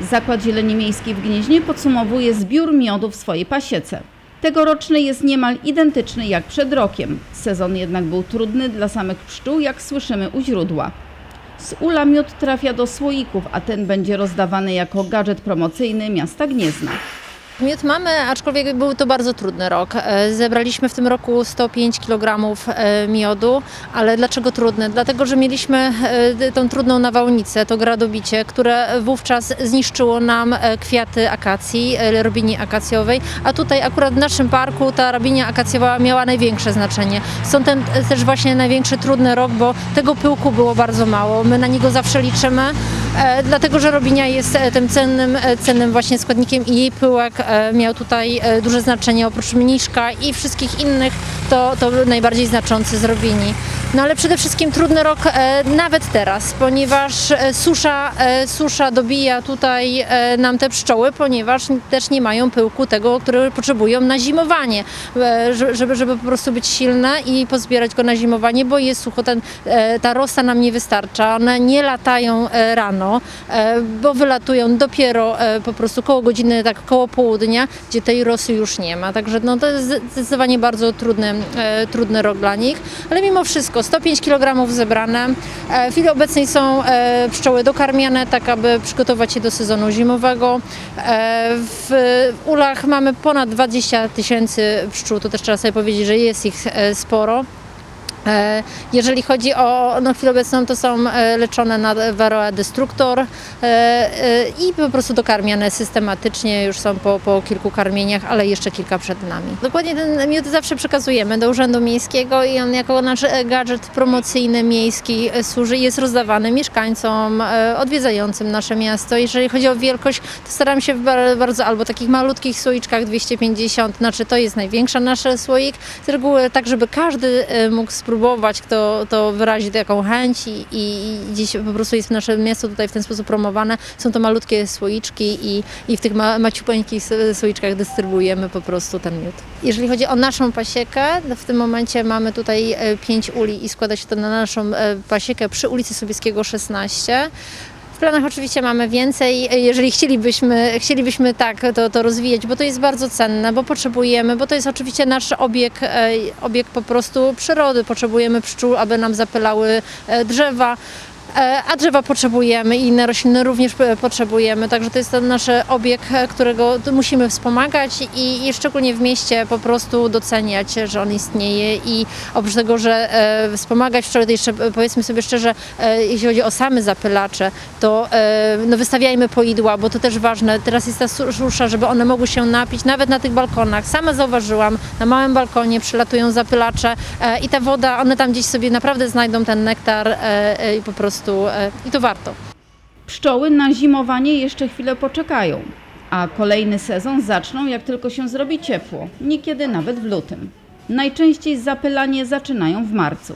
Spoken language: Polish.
Zakład Zieleni Miejskiej w Gnieźnie podsumowuje zbiór miodu w swojej pasiece. Tegoroczny jest niemal identyczny jak przed rokiem. Sezon jednak był trudny dla samych pszczół, jak słyszymy u źródła. Z ula miód trafia do słoików, a ten będzie rozdawany jako gadżet promocyjny miasta Gniezna. Miód mamy, aczkolwiek był to bardzo trudny rok. E, Zebraliśmy w tym roku 105 kg e, miodu, ale dlaczego trudny? Dlatego, że mieliśmy e, tą trudną nawałnicę, to gradobicie, które wówczas zniszczyło nam kwiaty akacji, robini akacjowej, a tutaj akurat w naszym parku ta robinia akacjowa miała największe znaczenie. Stąd ten też właśnie największy trudny rok, bo tego pyłku było bardzo mało. My na niego zawsze liczymy, dlatego że robinia jest e, tym cennym, e, cennym właśnie składnikiem i jej pyłek e, miał tutaj e, duże znaczenie oprócz mniszka i wszystkich innych to, to najbardziej znaczący z robini. No ale przede wszystkim trudny rok e, nawet teraz, ponieważ e, susza, e, susza dobija tutaj e, nam te pszczoły, ponieważ też nie mają pyłku tego, który potrzebują na zimowanie, e, że- żeby, żeby po prostu być silne i pozbierać go na zimowanie, bo jest sucho, ten, e, ta rosa nam nie wystarcza, one nie latają e, rano, e, bo wylatują dopiero e, po prostu koło godziny, tak koło południa, gdzie tej rosy już nie ma, także no, to jest zdecydowanie bardzo trudny, e, trudny rok dla nich, ale mimo wszystko 105 kg zebrane, E, w chwili obecnej są e, pszczoły dokarmiane, tak aby przygotować się do sezonu zimowego. E, W ulach mamy ponad 20 tysięcy pszczół, to też trzeba sobie powiedzieć, że jest ich sporo. E, Jeżeli chodzi o no, chwilę obecną, to są e, leczone na Varroa destructor e, i po prostu dokarmiane systematycznie, już są po, po kilku karmieniach, ale jeszcze kilka przed nami. Dokładnie ten miód zawsze przekazujemy do Urzędu Miejskiego i on jako nasz gadżet promocyjny miejski służy jest rozdawany mieszkańcom odwiedzającym nasze miasto. Jeżeli chodzi o wielkość, to staram się w bar- bardzo albo takich malutkich słoiczkach 250, znaczy to jest największa nasz słoik, z reguły tak, żeby każdy mógł spróbować, kto to wyrazi taką chęć i, i gdzieś po prostu jest nasze miasto tutaj w ten sposób promowane. Są to malutkie słoiczki i, i w tych ma, maciupeńkich słoiczkach dystrybuujemy po prostu ten miód. Jeżeli chodzi o naszą pasiekę, to w tym momencie mamy tutaj e, pięć uli i składa się to na naszą e, pasiekę przy ulicy Sobieskiego 16. Planach oczywiście mamy więcej, jeżeli chcielibyśmy, chcielibyśmy tak to, to rozwijać, bo to jest bardzo cenne, bo potrzebujemy, bo to jest oczywiście nasz obieg, e, obieg po prostu przyrody. Potrzebujemy pszczół, aby nam zapylały e, drzewa. E, A drzewa potrzebujemy i inne rośliny również e, potrzebujemy, także to jest ten nasz obieg, e, którego musimy wspomagać i, i szczególnie w mieście po prostu doceniać, że on istnieje i oprócz tego, że wspomagać to jeszcze powiedzmy sobie szczerze, jeśli chodzi o same zapylacze, to no wystawiajmy poidła, bo to też ważne. Teraz jest ta su- susza, żeby one mogły się napić, nawet na tych balkonach. Sama zauważyłam, na małym balkonie przylatują zapylacze i ta woda, one tam gdzieś sobie naprawdę znajdą ten nektar i po prostu e, i to warto. Pszczoły na zimowanie jeszcze chwilę poczekają, a kolejny sezon zaczną jak tylko się zrobi ciepło, niekiedy nawet w lutym. Najczęściej zapylanie zaczynają w marcu.